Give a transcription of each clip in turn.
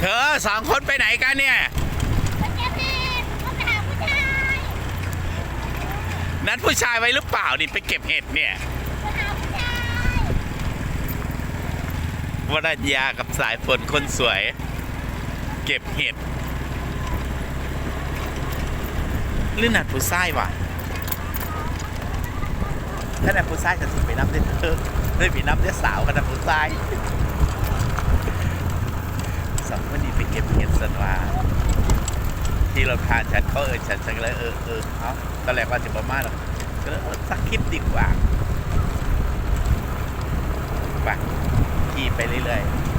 เธอสองคนไปไหนกันเนี่ยไปเก็บเห็ดเขาไปหาผู้ชายนัดผู้ชายไว้หรือเปล่านี่ไปเก็บเห็ดเนี่ยผู้ชายวรัญญากับสายฝนคนสวย เก็บเห็ดหรือนัดผู้ชายวะถ้านัดผู้ชายจะสิไปนับได้เธอได้ไปนับได้สาวกับนัดผู้ชาย สองคนนี้ไปเก็บเห็ดสันวาที่เราทานฉันเขาเออฉันฉันก็เลยเออเออเอาตอนแรกว่าจะประมาณหรอกก็เลยเออสักคลิปดีกว่าไปขี่ไปเรื่อยๆ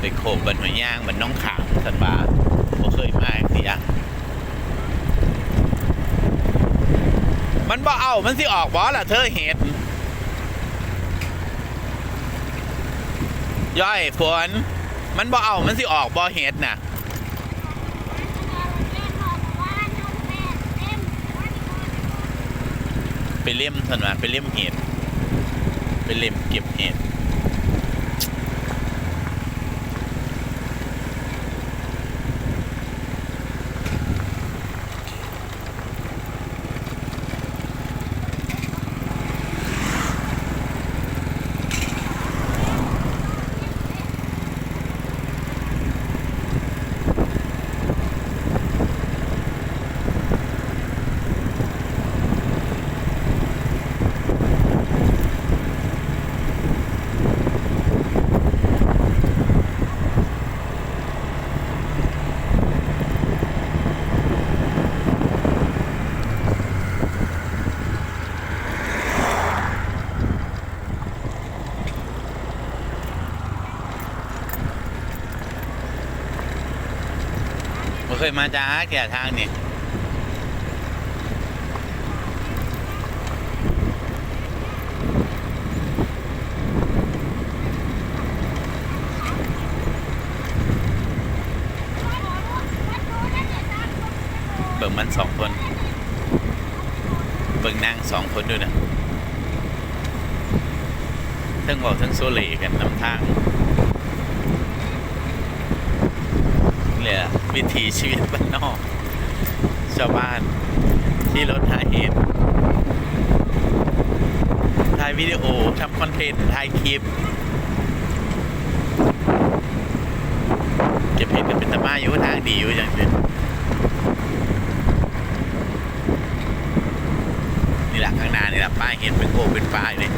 ไปโขกบันหัวย่างบันน้องขามสันบา บ่เคยมาสิยังมันบ่เอา มันสิออกบ่ล่ะเธอเห็ดย่อยฝนมันบ่เอา มันสิออกบ่เฮ็ดน่ะไปเล่มถอะนไปเล่มเห็ดไปเล่มเก็บเห็ด บ่เคยมาจ้าแก่ทางนี่เบิ่งมันสองคน เบิ่งนางสองคนด้วยนะทั้งบอกทั้งโซเลกันนำทาง เนี่ย วิถีชีวิตบ้านนอก ชาวบ้านที่รถหาเห็ดถ่ายวิดีโอทำคอนเทนต์ถ่ายคลิป เก็บเห็ดกันเป็นตะมาอยู่ทางดีอยู่อย่างเดียวนี่แหละข้างหน้านี่แหละป้ายเห็ดเป็นโกเป็นป้ายเลย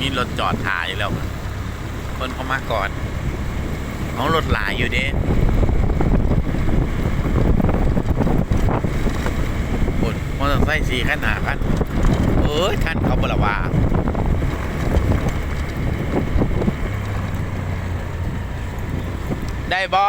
มีรถจอดถ่ายอยู่แล้ว คนเขามาก่อน เอารถหลายอยู่เด้บนมอเตอร์ไซค์สี่คันหาขั้นเอ้ยคันเขาบละว่าได้บอ